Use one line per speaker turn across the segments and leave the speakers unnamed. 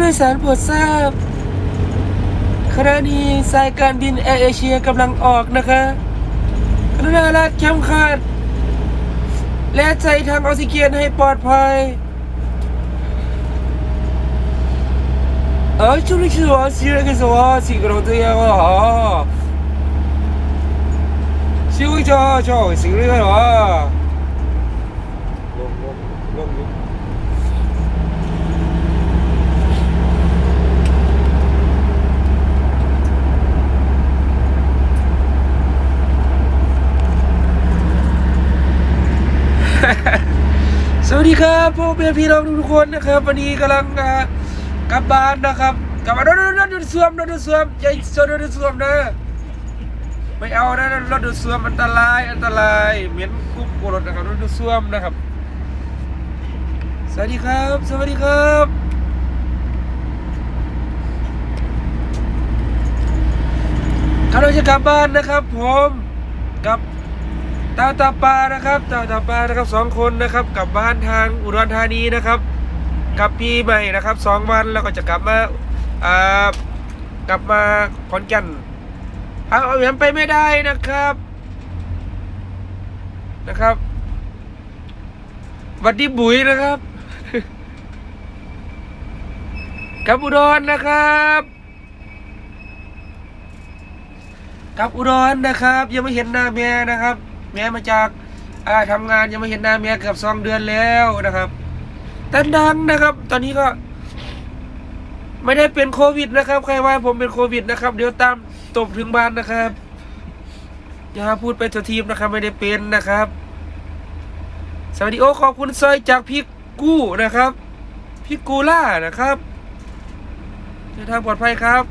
โดยสารโปรดทราบขณะนี้สายการบินแอร์เอเชียกำลังออกนะคะกรุณาลัดเข็มขัด และใจทางออกซิเจนให้ปลอดภัยเออชุวนี้คือว่าสิ่งที่สว่าสิ่งที่เราต้องทำสิ่งที่ชอบชอบสิ่งที่เรา ครับพ่อแม่พี่น้องทุกคนนะครับวันนี้กำลังกลับบ้านนะครับกลับมารถรถรถดูดซ่วมรถดูดซ่วมอย่าชนรถดูดซ่วมนะไม่เอานะรถดูดซ่วมอันตรายอันตรายเหม็นกุ๊บกรถนะครับรถดูดซ่วมนะครับ สวัสดีครับ สวัสดีครับกำลังจะกลับบ้านนะครับ ผมกับ ตาตาปานะครับตาตาปานะครับสองคนนะครับกลับบ้านทางอุดรธานีนะครับกลับปีใหม่นะครับสองวันแล้วก็จะกลับมาอ่ากลับมาขอนแก่นเอาเอายังไปไม่ได้นะครับนะครับวัดดีบุ๋ยนะครับกับอุดรนะครับกับอุดรนะครับ ยังไม่เห็นหน้าแม่นะครับ แม่มาจากาทำงานยังไม่เห็นหน้าแม่เกือบสองเดือนแล้วนะครับแต่ดังนะครับ ตอนนี้ก็ ไม่ได้เป็นโควิดนะครับ ใครว่าผมเป็นโควิดนะครับ เดี๋ยวตามตบถึงบ้านนะครับอย่าพูดไปตัวทีมนะครับ ไม่ได้เป็นนะครับ สวัสดีโอขอบคุณซอยจากพี่กู้นะครับพี่กูล่านะครับเดินทางปลอดภัยครับ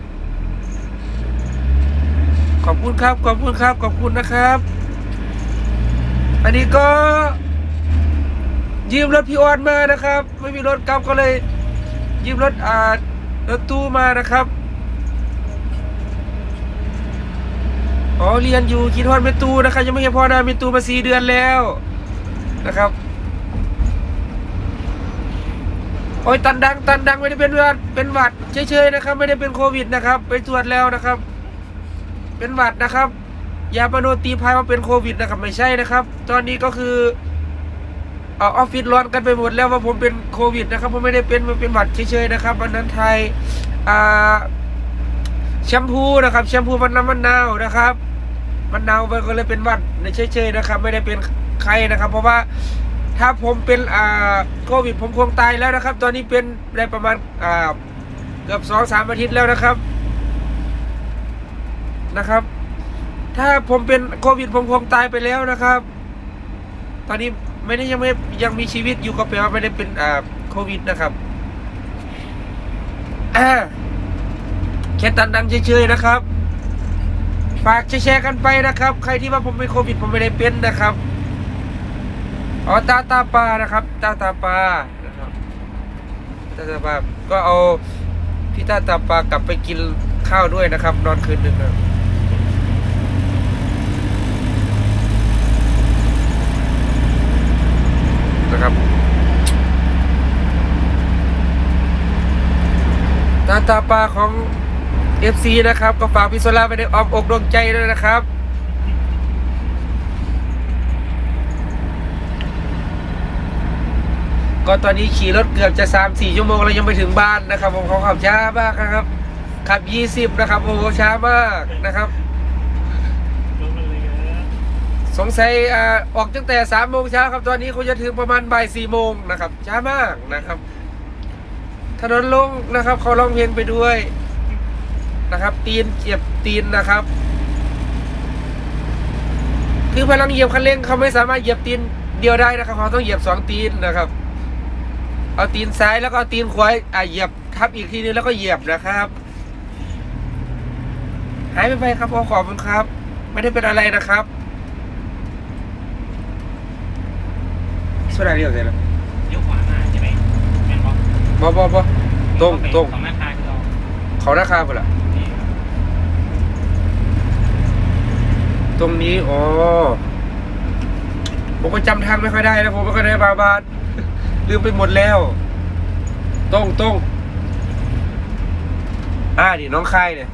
ขอบคุณครับ ขอบคุณครับ ขอบคุณนะครับ อันนี้ก็ ยืมรถพี่ออนมานะครับ ไม่มีรถกลับก็เลย ยืมรถอ่ารถตู้มานะครับอ๋อเรียนอยู่คิดฮอนเมตูนะครับ ยังไม่เห็นพ่อหนาเมตูมาสี่เดือนแล้วนะครับโอ้ยตันดังตันดังไม่ได้เป็นวัดเป็นหวัดเฉยๆนะครับ ไม่ได้เป็นโควิดนะครับ ไปตรวจแล้วนะครับ เป็นหวัดนะครับ อย่าประโนตีพายว่าเป็นโควิดนะครับไม่ใช่นะครับ ตอนนี้ก็คือเอออฟฟิศร้อนกันไปหมดแล้วว่าผมเป็นโควิดนะครับผมไม่ได้เป็นมันเป็นหวัดเฉยๆนะครับวันนั้นไทยอ่าแชมพูนะครับแชมพูมันน้ำมันนาวนะครับมันนาวไปก็เลยเป็นหวัดเฉยๆนะครับ ไม่ได้เป็นใครนะครับ เพราะว่าถ้าผมเป็นอ่าโควิด ผมคงตายแล้วนะครับ ตอนนี้เป็นได้ประมาณอ่าเกือบสองสามอาทิตย์แล้วนะครับนะครับ ถ้าผมเป็นโควิดผมคงตายไปแล้วนะครับ ตอนนี้ไม่ได้ยังไม่ยังมีชีวิตอยู่ก็แปลว่าไม่ได้เป็นอ่าโควิดนะครับอ่าแค่ตันดังเฉยๆนะครับ ฝากแชร์กันไปนะครับ ใครที่ว่าผมเป็นโควิดผมไม่ได้เป็นนะครับอ๋อตาตาปลานะครับ ตาตาปลานะครับตาตาปลาก็เอาพี่ตาตาปลากลับไปกินข้าวด้วยนะครับ นอนคืนหนึ่งนะ นะครับตาตาปลาของ FC นะครับ ก็ฝากพี่โซล่าไปในอ้อมอกดวงใจด้วยนะครับ ก็ตอนนี้ขี่รถเกือบจะ 3-4 ชั่วโมงแล้วยังไม่ถึงบ้านนะครับ ผมเขาขับช้ามากนะครับ ขับ 20 นะครับ โอ้โหช้ามากนะครับ สงสัยอ่าออกตั้งแต่สามโมงเช้าครับตอนนี้คงจะถึงประมาณบ่ายสี่โมงนะครับช้ามากนะครับถนนลงนะครับเขาร้องเพลงไปด้วยนะครับ ตีนเหยียบตีนนะครับ คือพลังเหยียบคันเร่งเขาไม่สามารถเหยียบตีนเดียวได้นะครับเขาต้องเหยียบสองตีนนะครับ เอาตีนซ้ายแล้วก็เอาตีนขวาอ่าเหยียบทับอีกทีนึงแล้วก็เหยียบนะครับหายไปไปครับขอบคุณครับ ไม่ได้เป็นอะไรนะครับ สุดท้ายเรียกไงล่ะ
เลี้ยวขวามาใช่ไหมแม่นบอ
บ่บ่บ่ตรงตรง
สองหน้าคาที่เรา
เขาราคาเปล่า
นี่
ตรงนี้อ๋อผมก็จำทางไม่ค่อยได้นะผมไม่ค่อยได้บาบานลืมไปหมดแล้ว ตรงตรงอ่านี่น้องคายเนี่ย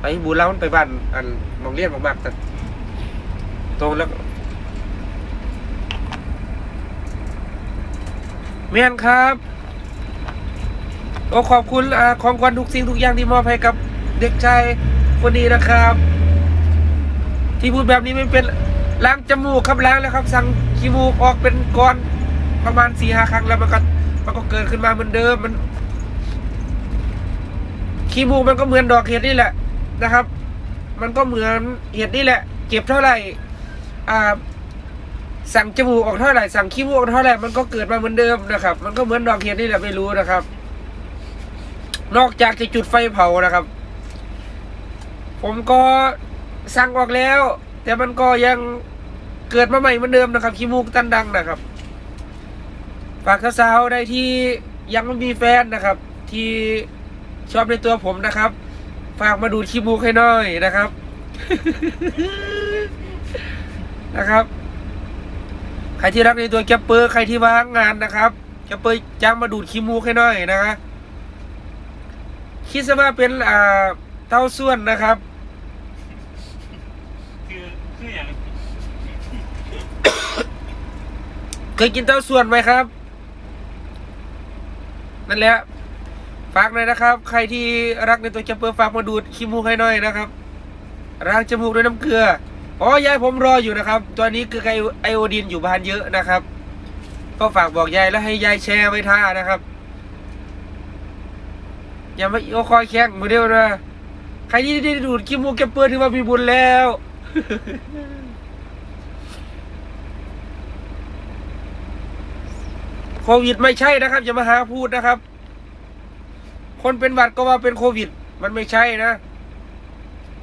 ไปบูแล้วมันไปบ้านอันมองเรียนมากๆแต่ตรงแล้วก็เมียนครับโอ้ขอบคุณอของขวัญทุกสิ่งทุกอย่างที่มอบให้กับเด็กชายคนนี้นะครับ ที่พูดแบบนี้ไม่เป็นล้างจมูกครับล้างแล้วครับ สั่งขี้มูกออกเป็นก้อนประมาณสี่ห้าครั้งแล้วมันก็มันก็เกิดขึ้นมาเหมือนเดิมมันขี้มูกมันก็เหมือนดอกเห็ดนี่แหละนะครับ มันก็เหมือนเห็ดนี่แหละ เก็บเท่าไหร่อ่า สั่งจมูกออกเท่าไหร่สั่งขี้มูกออกเท่าไหร่มันก็เกิดมาเหมือนเดิมนะครับ มันก็เหมือนดอกเห็ดนี่แหละไม่รู้นะครับ นอกจากจะจุดไฟเผานะครับ ผมก็สั่งออกแล้ว แต่มันก็ยังเกิดมาใหม่เหมือนเดิมนะครับขี้มูกตันดังนะครับฝากสาวๆได้ที่ยังไม่มีแฟนนะครับ ที่ชอบในตัวผมนะครับ ฝากมาดูดขี้มูกให้หน่อยนะครับนะครับ ใครที่รักในตัวแกปเปอร์ใครที่ว่างงานนะครับแกปเปอร์จ้างมาดูดขี้มูกให้หน่อยนะคะคิดซะว่าเป็นอ่าเต้าส่วนนะครับ
คือคืออย่าง
เคยกินเต้าส่วนไหมครับ นั่นแหละฝากหน่อยนะครับ ใครที่รักในตัวแกปเปอร์ฝากมาดูดขี้มูกให้หน่อยนะครับล้างจมูกด้วยน้ำเกลือ อ๋อยายผมรออยู่นะครับ ตอนนี้คือไอไอโอดีนอยู่บ้านเยอะนะครับ ก็ฝากบอกยายแล้วให้ยายแชร์ไว้ท่านะครับ อย่ามาโอคอยแข้งมือเดียวนะ ใครที่ได้ดูดขี้มูกแกปเปอร์ถือว่ามีบุญแล้ว โควิดไม่ใช่นะครับ อย่ามาหาพูดนะครับ คนเป็นหวัดก็ว่าเป็นโควิด มันไม่ใช่นะ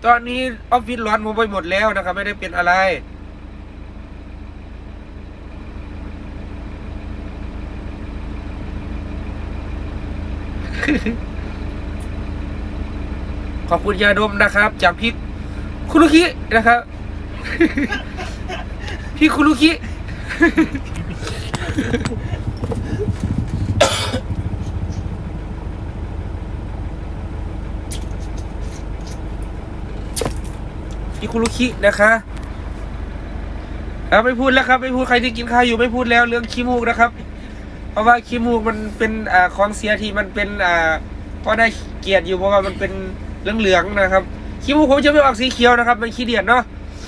ตอนนี้ออฟฟิศร้อนผมไปหมดแล้วนะครับ ไม่ได้เป็นอะไร ขอบคุณยาดมนะครับ จากพี่คุรุคินะครับ พี่คุรุคิ พี่คุรุคินะคะเอาไม่พูดแล้วครับ ไม่พูดใครที่กินข้าวอยู่ไม่พูดแล้วเรื่องขี้มูกนะครับ เพราะว่าขี้มูกมันเป็นอ่าของเสียที่มันเป็นอ่าก็ได้เกียรติอยู่เพราะว่ามันเป็นเหลืองๆนะครับขี้มูกผมจะไม่ออกสีเขียวนะครับมันขี้เดียดเนาะ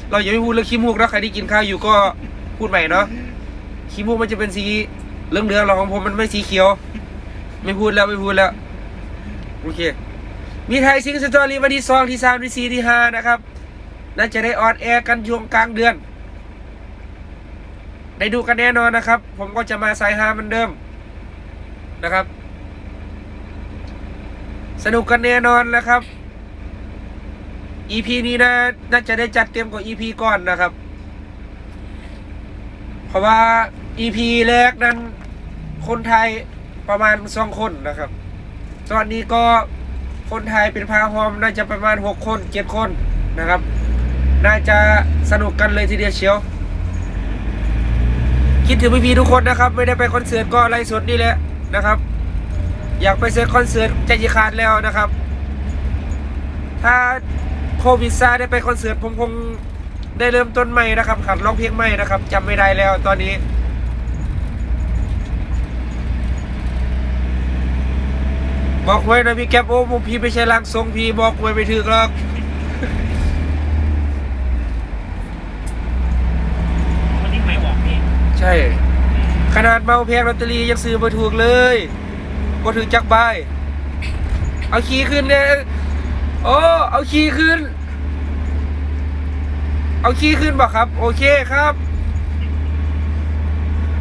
เราอย่าไปพูดเรื่องขี้มูกนะใครที่กินข้าวอยู่ก็พูดใหม่เนาะขี้มูกมันจะเป็นสีเหลืองๆเราของผมมันไม่สีเขียว ไม่พูดแล้วไม่พูดแล้ว โอเค มีไทยซิงสตอรี่วันที่สองที่สามที่สี่ที่ห้านะครับ น่าจะได้ออนแอร์กันช่วงกลางเดือน ได้ดูกันแน่นอนนะครับ ผมก็จะมาสายฮาเหมือนเดิมนะครับ สนุกกันแน่นอนนะครับ EP นี้นะน่าจะได้จัดเต็มกว่า EP ก่อนนะครับ เพราะว่า EP แรกนั้นคนไทยประมาณสองคนนะครับ ตอนนี้ก็คนไทยเป็นพาหอมน่าจะประมาณหกคนเจ็ดคนนะครับ น่าจะสนุกกันเลยทีเดียวเชียว คิดถึงพี่ๆทุกคนนะครับ ไม่ได้ไปคอนเสิร์ตก็ไลฟ์สดนี่แหละนะครับ อยากไปเสิร์ตคอนเสิร์ตใจจะขาดแล้วนะครับ ถ้าโควิดซาได้ไปคอนเสิร์ตผมคงได้เริ่มต้นใหม่นะครับขัดร้องเพลงใหม่นะครับจำไม่ได้แล้วตอนนี้บอกไว้นะพี่แก๊ปโอ้ผมพี่ไม่ใช่ร่างทรงพี่บอกไว้ไม่ถึกหรอก
คนที่ไม่บอกพี่
ใช่ ขนาดเมาแพงลอตเตอรี่ยังซื้อมาถูกเลยก็ถึงจักใบเอาขี้ขึ้นเนี่ยโอ้เอาขี้ขึ้น เอาขี้ขึ้นบ่ครับ โอเคครับ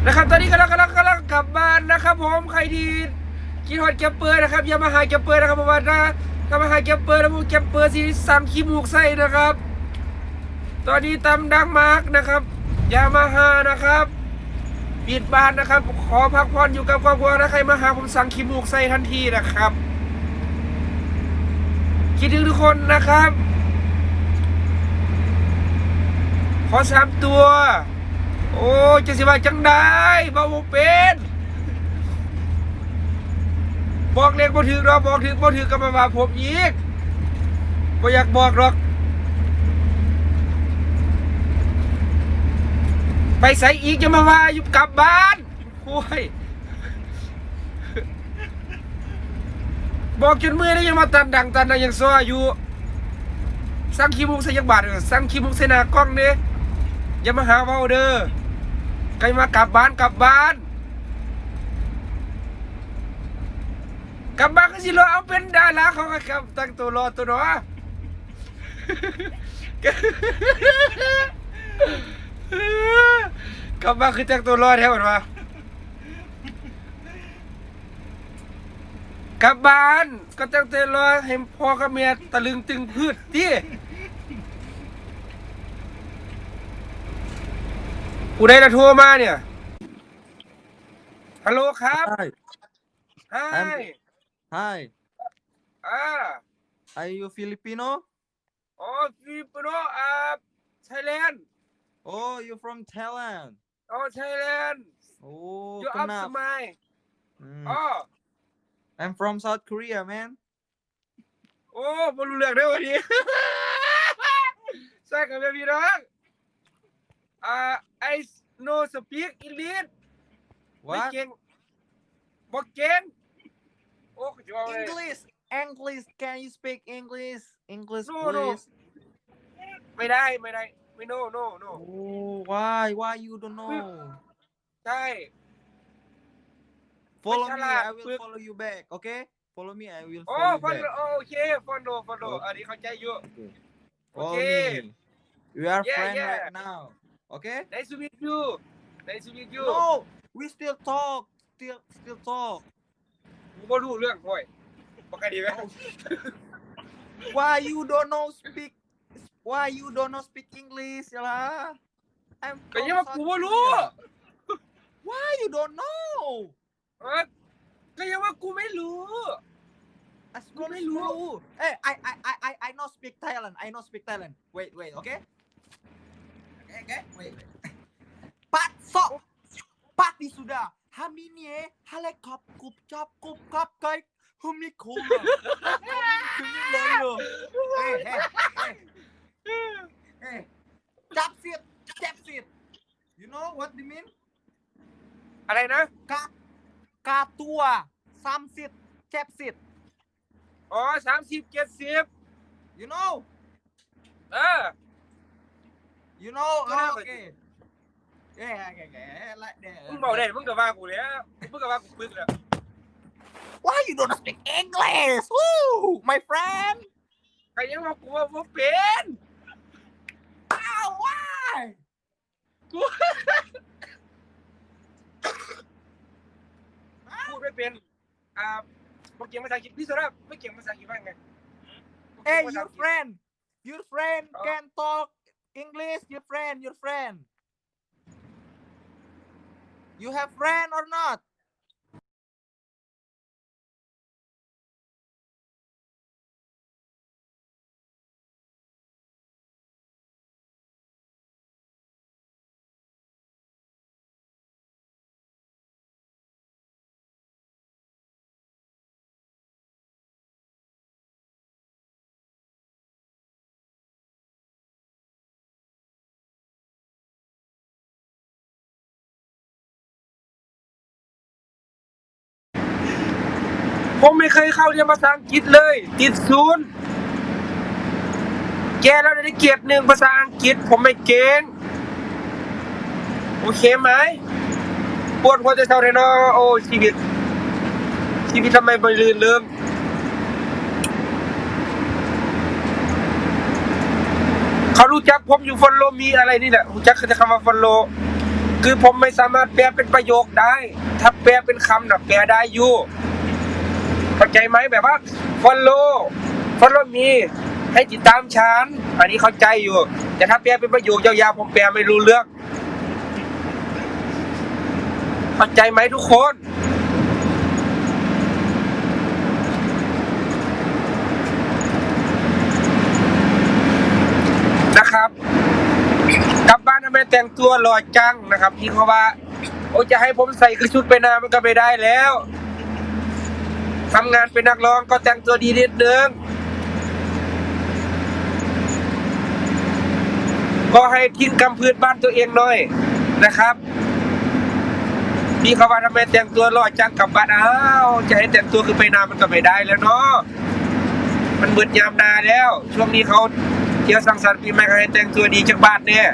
นะครับตอนนี้กำลังกำลังกำลังกลับบ้านนะครับผมใครที่กินฮอตแกปเปอร์นะครับอย่ามาหาแกปเปอร์นะครับเพราะว่าถ้าถ้ามาหาแกปเปอร์แล้วพวกแกปเปอร์สิสั่งขี้มูกใส่นะครับ ตอนนี้ตำดังมาร์กนะครับอย่ามาหานะครับ ปิดบ้านนะครับ ขอพักผ่อนอยู่กับครอบครัวนะใครมาหาผมสั่งขีมูกใส่ทันทีนะครับ คิดถึงทุกคนนะครับ ขอสามตัว โอ้จะสิว่าจังได้บ่บ่เป็นบอกเลขบ่ถือรอบอกถือบ่ถือก็มาว่าผมอีกบ่อยากบอกหรอก ไปใส่อีกจะมาว่าอยู่กลับบ้านโอ้ยบอกจนมือได้ยังมาตันดังตันดังยังซ้ออยู่สั่งขี้มุกใส่ยักบาทเออสั่งขี้มุกใส่หน้ากล้องเนี่ยอย่ามาหาเว้าเด้อใครมากลับบ้านกลับบ้านกลับบ้านก็สิรอเอาเป็นดาราเขาก็กลับตั้งตัวรอตัวเนาะ กลับบ้านคือตั้งตัวรอแถวหรอวะกลับบ้านก็ตั้งตัวรอให้พ่อกับแม่ตะลึงตึงพืชที่กูได้ละโทรมาเนี่ยฮัลโหลครับ
Hi.
ฮ
I'm- Hi.
อ่า
Are you Filipino?
อ๋อฟิลิปปิโนอ่าไทยแลนด์
Oh, you're from Thailand.
อ๋อไทยแลนด์
Oh,
ยูอัพส
kenapa?
มัย
Hmm.
อ๋อ
I'm from South Korea, man.
โอ้บรู้เรื่องได้วันนี้ใช่กับพี่น้องอ่า I know speak English ไม่
What?
เก่งบอกเก่งโอ้จะว่าไง
English. English. Can you speak English? English,
No, no.
please.
ไม่ได้ไม่ได้ ไม่ no no no
Oh, why? Why you don't know?
ใช่
Follow me.
salah.
I will follow you back. Okay? Follow me. I will
โอ้
follow
ฟัน
you back.
โอเคฟันโดฟันโด
โอเค
อันนี้เข้าใจอยู่
Follow
Okay.
me. We are
Yeah,
friends
yeah.
right now. Okay?
Nice to meet you Nice to meet you
No, we still talk. Still, still talk.
กูก็รู้เรื่องห่วยปกติไหม
Why you don't know speak? Why you don't know speak English ya lah? I'm
Kayaknya aku
lu. Why you don't know?
What? Kaya wa kumelu. As lu. Eh,
I I I I I know speak Thailand. I know speak Thailand. Wait, wait, okay? Okay, okay. Wait, wait. Pat sok. Pati sudah. Haminie eh. halekop kup cap kup kap kai humikoma. Kumelo. Eh, eh. eh. Chop sit, chop sit. You know what they mean?
อะไรนะ
กา กาตัวซ้ำสิทธิ์เจ็บสิทธิ์
อ๋อสามสิบเจ็ดสิบ
you know
เออ
you know
ก็ได้
โอเคเอ้ยแกแก like that
มึงบอกได้มึงก็ว่ากูแล้วมึงก็ว่ากูปึ๊กแล้ว
why you don't speak English Woo, my friend
ก็ยังว่ากูว่าบ่เป็น พูดไม่เป็น อ่าบอกเก่งภาษาอังกฤษพี่สุรัตน์ไม่เก่งภาษาอังกฤษว่าไง
hey
บ่เก่งภาษา
your
อังกฤษ
friend your friend
Oh.
can talk English your friend your friend you have friend or not
ผมไม่เคยเข้าเรียนภาษาอังกฤษเลย ติดศูนย์แกแล้วได้เกียรติหนึ่งภาษาอังกฤษ ผมไม่เก่งโอเคไหมปวดหัวจะเท่าไหร่เนาะโอ้ชีวิตชีวิตทำไมไปลื่นเริงเขารู้จักผมอยู่ฟอลโลมีอะไรนี่แหละรู้จักคือคำว่าฟอลโลคือผมไม่สามารถแปลเป็นประโยคได้ ถ้าแปลเป็นคำน่ะแปลได้อยู่ เข้าใจไหมแบบว่า follow follow me ให้ติดตามฉันอันนี้เข้าใจอยู่ แต่ถ้าแปลเป็นประโยคยาวๆผมแปลไม่รู้เรื่องเข้าใจไหมทุกคนนะครับกลับบ้านทำไมแต่งตัวหล่อจังนะครับพี่เขาว่า โอ้จะให้ผมใส่กระชุดไปนามันก็ไม่ได้แล้ว ทำงานเป็นนักร้องก็แต่งตัวดีนิดนึงก็ให้ทิ้งกำพืชบ้านตัวเองหน่อยนะครับพี่เขาว่าทำไมแต่งตัวหล่อจังกลับบ้านอ้าวจะให้แต่งตัวคือไปนามันก็ไม่ได้แล้วเนาะมันเบิดยามนาแล้ว ช่วงนี้เขาเที่ยวสังสรรค์ปีใหม่ก็ให้แต่งตัวดีจากบ้านเนี่ย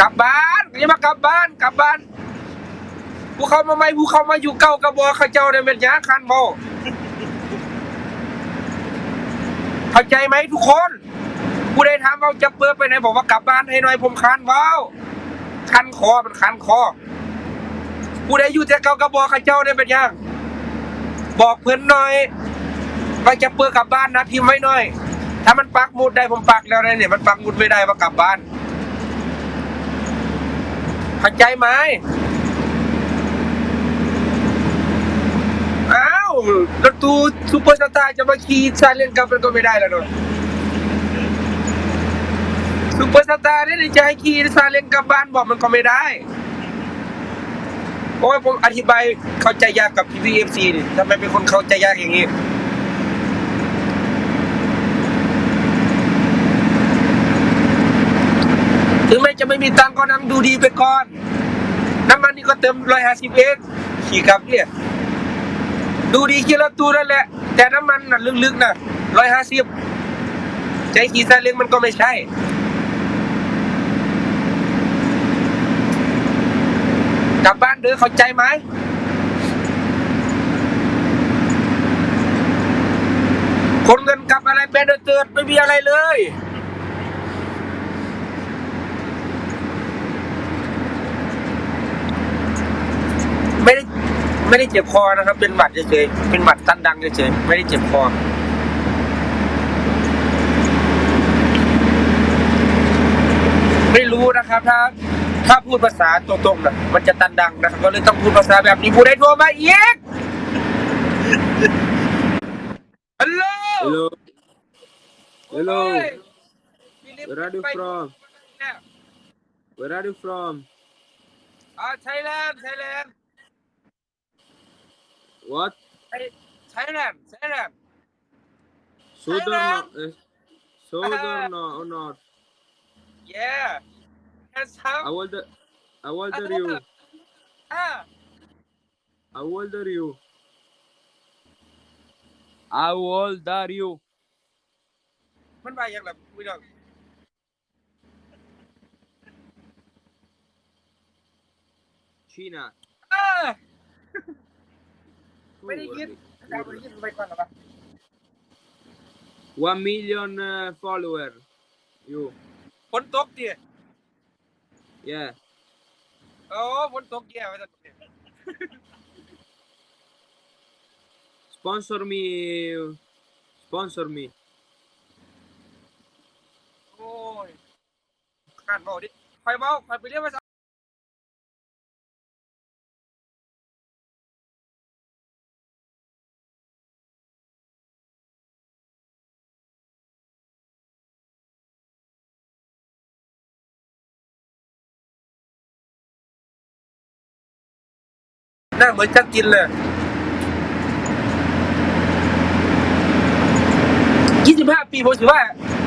กลับบ้านอย่ามากลับบ้านกลับบ้าน ผู้เขามาใหม่ผู้เขามาอยู่เก่ากระบอกเขาเจ้าเนี่ยเป็นยาคันโบเข้าใจไหมทุกคนผู้ใดถามว่าจะเปิดไปไหนบอกว่ากลับบ้านให้หน่อยผมคันเบาคันคอมันคันคอผู้ใดอยู่แต่เก่ากระบอกเขาเจ้าเนี่ยเป็นยังบอกเพื่อนหน่อยว่าจะเปิดกลับบ้านนะพิมพ์ไว้หน่อย ถ้ามันปักหมุดได้ผมปักแล้วเนี่ยมันปักหมุดไม่ได้ว่ากลับบ้านเข้าใจไหม อ้าวตูซูเปอร์สตาร์จะมาขี่ซาเล้งกลับมันก็ไม่ได้แล้วเนอะซุปเปอร์สตาร์เนี่ยจะให้ขี่ซาเล้งกลับบ้านบอกมันก็ไม่ได้โอ้ยผมอธิบายเข้าใจยากกับพีพีเอฟซีนี่ทำไมเป็นคนเข้าใจยากอย่างนี้ถึงแม้จะไม่มีตังก็นั่งดูดีไปก่อน น้ำมันนี่ก็เติมร้อยห้าสิบเองขี่กลับเนี่ย ดูดีขี่รถตู้นั่นแหละ แต่น้ำมันน่ะลึกๆนะร้อยห้าสิบใจขี่ซาเล้งมันก็ไม่ใช่ กลับบ้านเด้อเข้าใจไหมคนเงินกลับอะไรเป็นเตือนไม่มีอะไรเลย ไม่ได้ ไม่ได้เจ็บคอนะครับ เป็นหวัดเฉยๆเป็นหวัดตันดังเฉยๆไม่ได้เจ็บคอไม่รู้นะครับถ้าถ้าพูดภาษาตรงๆนะมันจะตันดังนะครับก็เลยต้องพูดภาษาแบบนี้พูดได้ทั่วมาอีกฮัลโหล
Hello,
โอ้ย
hello.
ฟิลิป
Where are you
ไป
from?
เนี่ย
Where are you from?
อ่าไทยแลนด์ไทยแลนด์
What?
ไทยแลนด์ไทยแลนด์
Southern?
Thailand.
No, eh, southern no, or not?
yeah handsome
How old? How old are you?
อ่า
How old are you? How old are you?
มันมาอย่างไรพี่น้อง
China.
อ่า
Who
ไม่ได้ยิน
are
ดาวไม่ได้ยินไปก่อนหรอปะ
you? One million uh, follower. You.
ฝนตกดิ
Yeah.
โอ้ฝนตกแย่ไปจังเนี่ย
Sponsor me. Sponsor me.
โอ้ยขาดเบาดิคอยเบาคอยไปเรียกภา น้าเหมือนจะกินเลยยี่สิบห้าปีผมถือว่า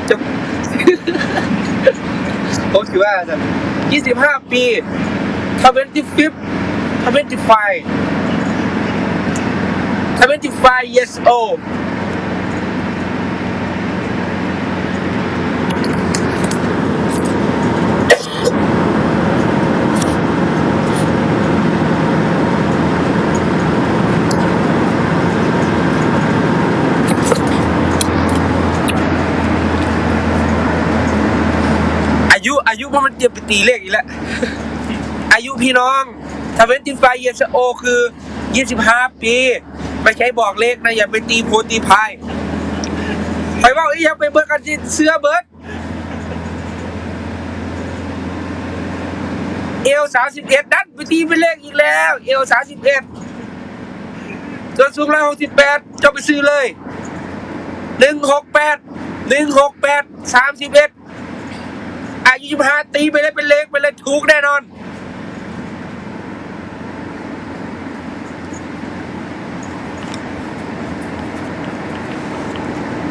จะผมถือว่าจะยี่สิบห้าปีทเวนตี้ฟิฟทเวนตี้ไฟทเวนตี้ไฟ years old อายุอายุเพราะมันจะไป ตีเลขอีกแล้ว อายุพี่น้องทเวนตี้ไฟเยสโอคือยี่สิบห้าปี ไม่ใช่บอกเลขนะ อย่าไปตีโพตีพายไปว่าอ้ยังไปเบิร์กันที่เสื้อเบิร์ดเอลสามสิบเอ็ดดันไปตีเป็นเลขอีกแล้ว เอลสามสิบเอ็ดส่วนสูงร้อยหกสิบแปดจะไปซื้อเลยหนึ่งหกแปดหนึ่งหกแปดสามสิบเอ็ด อายุยี่ห้าตีไปเลยเป็นเล็กไปเลยถูกแน่นอน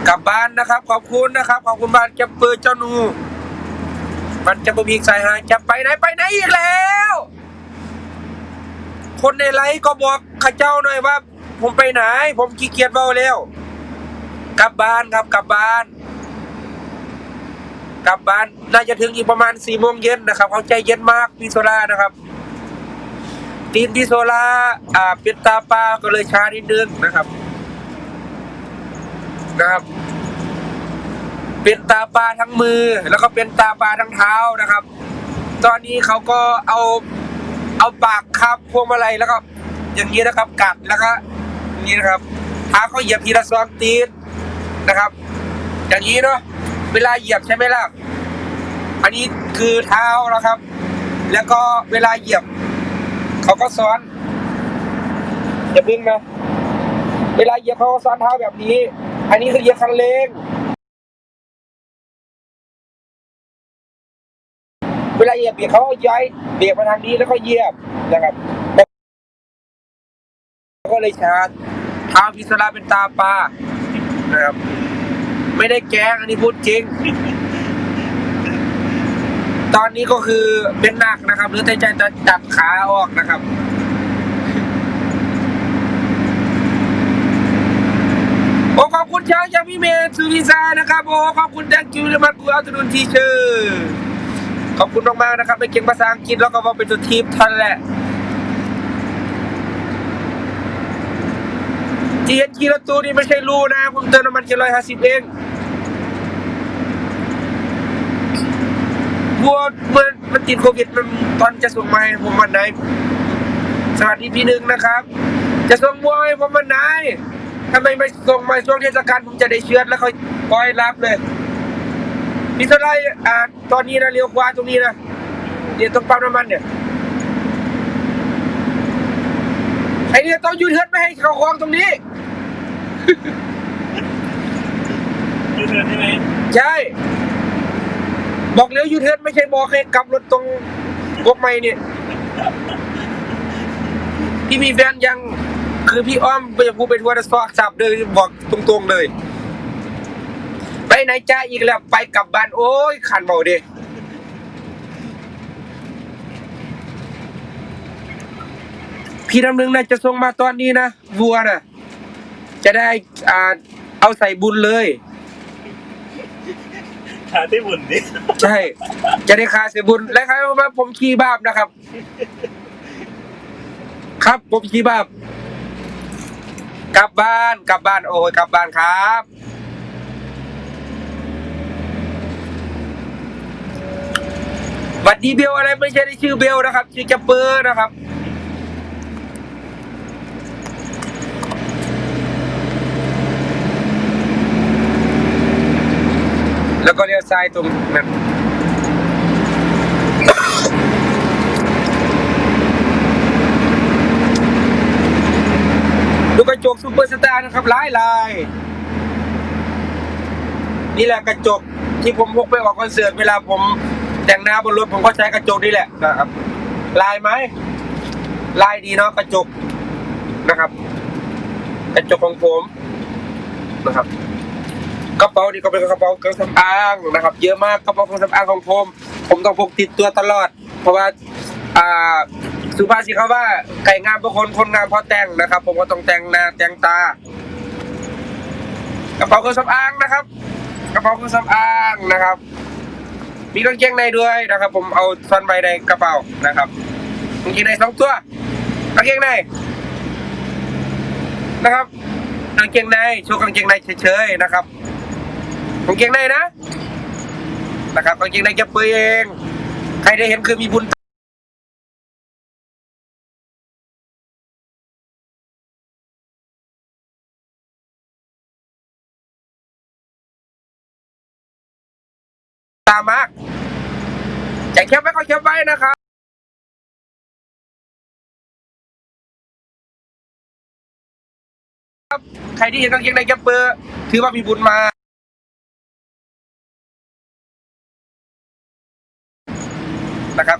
กลับบ้านนะครับ ขอบคุณนะครับ ขอบคุณบ้านจับปืนเจ้าหนูมันจะบุพีกสายหางจะไปไหนไปไหนอีกแล้ว คนในไลฟ์ก็บอกข้าเจ้าหน่อยว่า ผมไปไหน ผมขี้เกียจเบาแล้ว กลับบ้านครับกลับบ้าน กลับบ้านน่าจะถึงอีกประมาณสี่โมงเย็นนะครับเขาใจเย็นมากพี่โซล่านะครับตีนพี่โซล่าอ่าเป็นตาปลาก็เลยช้านิดนึงนะครับนะครับ เป็นตาปลาทั้งมือ แล้วก็เป็นตาปลาทั้งเท้านะครับ ตอนนี้เขาก็เอาเอาปากคาบพวงมาลัยแล้วก็อย่างนี้นะครับ กัดแล้วก็อย่างนี้นะครับเท้าเขาเหยียบทีละสองตีนนะครับ อย่างนี้เนาะ เวลาเหยียบใช่ไหมล่ะ อันนี้คือเท้านะครับ แล้วก็เวลาเหยียบ เขาก็ซ้อนอย่าพึ่งนะ เวลาเหยียบเขาก็ซ้อนเท้าแบบนี้ อันนี้คือเหยียบคันเร่งเวลาเหยียบเบรกเขาก็ย้ายเบรกมาทางนี้แล้วก็เหยียบนะครับก็เลยชาร์จเท้าพิศราเป็นตาปลานะครับ ไม่ได้แกล้งอันนี้พูดจริง ตอนนี้ก็คือเป็นหนักนะครับ หรือใจใจจะจับขาออกนะครับโอ้ขอบคุณช้างจากพี่เมย์ซูริซานะครับโอ้ขอบคุณแดงจิวเลมันกูอัลตนุนทีเชอร์ขอบคุณมากๆนะครับไปเก่งภาษาอังกฤษแล้วก็ว่าเป็นตัวทีมทันแหละจีเอ็นจีละตัวนี่ไม่ใช่รูนะ ผมเติมน้ำมันแค่ร้อยห้าสิบเอง บัวเมื่อมันติดโควิดมันตอนจะส่งมาให้ผมวันไหน สวัสดีพี่หนึ่งนะครับ จะส่งบัวให้ผมวันไหนทำไมไม่ส่งมาช่วงเทศกาลผมจะได้เชื้อแล้วค่อยปล่อยรับเลยพี่สไลด์อ่าตอนนี้นะเลี้ยวขวาตรงนี้นะเดี๋ยวตรงปั๊มน้ำมันเนี่ยไอเนี่ยต้องยูเทิร์นไม่ให้เขาคลองตรงนี้
ยืนเดินใช่ไหม
ใช่ บอกเลี้ยวยูเทิร์นไม่ใช่บอกให้กลับรถตรงกกไม้เนี่ยพี่มีแฟนยังคือพี่อ้อมไปพูดไปทัวร์สอกสับเลยบอกตรงๆเลย ไปไหนจ้าอีกแล้วไปกลับบ้านโอ้ยขันเบาเดพี่น้ำหนึ่งน่าจะส่งมาตอนนี้นะวัวน่ะจะได้อ่าเอาใส่บุญเลยา
ที่บุญดิ
ใช่ จะได้คาเสียบุญและใครว่าผมขี้บาปนะครับ ครับผมขี้บาปกลับบ้านกลับบ้านโอ้ยกลับบ้านครับหวัดดีเบลอะไรไม่ใช่ได้ชื่อเบลนะครับ ชื่อแกปเปอร์นะครับ แล้วก็เลี้ยว ซ้ายตรงนั้นดูกระจกซูเปอร์สตาร์นะครับหลายลายนี่แหละกระจกที่ผมพกไปออกคอนเสิร์ตเวลาผมแต่งหน้าบนรถผมก็ใช้กระจกนี่แหละนะครับ ลายไหมลายดีเนาะกระจกนะครับ กระจกของผมนะครับ กระเป๋านี่ก็เป็นกระเป๋าเครื่องสำอางนะครับ เยอะมากกระเป๋าเครื่องสำอางของผม ผมต้องพกติดตัวตลอด เพราะว่าอ่าสุภาษิตเขาว่าไก่งามเพราะคนคนงามเพราะแต่งนะครับ ผมก็ต้องแต่งหน้าแต่งตากระเป๋าเครื่องสำอางนะครับ กระเป๋าเครื่องสำอางนะครับ มีกางเกงในด้วยนะครับ ผมเอาซ่อนไว้ในกระเป๋านะครับกางเกงในสองตัวกางเกงในนะครับกางเกงในโชว์กางเกงในเฉยๆนะครับ กางเกงในนะนะครับกางเกงในแกเปยเอง ใครได้เห็นคือมีบุญตามมาจะเขียนไว้ก็เขียนไว้นะครับใครที่เห็นกางเกงในแกเปอร์ถือว่ามีบุญมา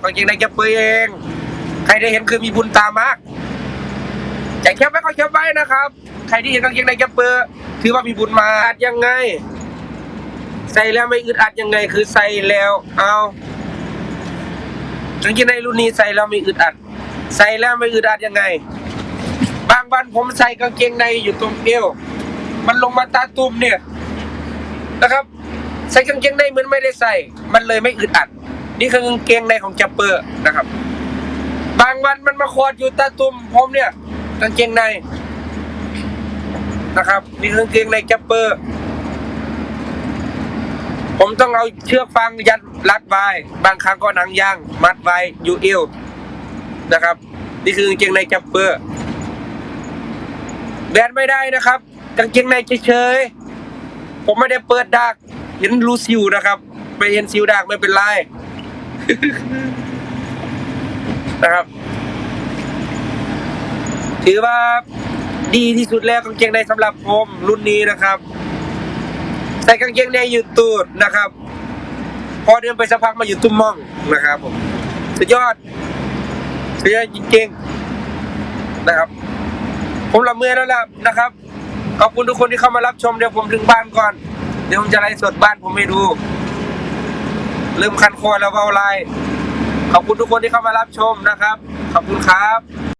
กางเกงในแกเปยเอง ใครได้เห็นคือมีบุญตามากจะแคปไว้ก็แคปไว้นะครับ ใครที่เห็นกางเกงในแกเปอร์ถือว่ามีบุญมาอัดยังไง ใส่แล้วไม่อึดอัดยังไง คือใส่แล้วเอากางเกงในรุ่นนี้ใส่แล้วไม่อึดอัด ใส่แล้วไม่อึดอัดยังไง บางวันผมใส่กางเกงในอยู่ตรงเอวมันลงมาตาตุ่มเนี่ยนะครับ ใส่กางเกงในเหมือนไม่ได้ใส่ มันเลยไม่อึดอัด นี่คือกางเกงในของจัปเปอร์นะครับ บางวันมันมาคอดอยู่ตาตุ่มผมเนี่ยกางเกงในนะครับ นี่คือกางเกงในจัปเปอร์ ผมต้องเอาเชือกฟางยัดรัดไว้บางครั้งก็หนังยางมัดไว้อยู่เอวนะครับ นี่คือกางเกงในจัปเปอร์แบนไม่ได้นะครับกางเกงในเฉยๆผมไม่ได้เปิดดักเห็นรูซิวนะครับไม่เห็นซิวดักไม่เป็นไร นะครับ ถือว่าดีที่สุดแล้วกางเกงในสำหรับผมรุ่นนี้นะครับใส่กางเกงในอยู่ตูดนะครับ พอเดินไปสักพักมาอยู่ตุ้มม่องนะครับผมสุดยอดสุดยอดจริงๆนะครับ ผมละเมื่อแล้วล่ะนะครับขอบคุณทุกคนที่เข้ามารับชมเดี๋ยวผมถึงบ้านก่อน เดี๋ยวผมจะไลฟ์สดบ้านผมให้ดู เริ่มคันคอแล้วเบาไลน์ขอบคุณทุกคนที่เข้ามารับชมนะครับ ขอบคุณครับ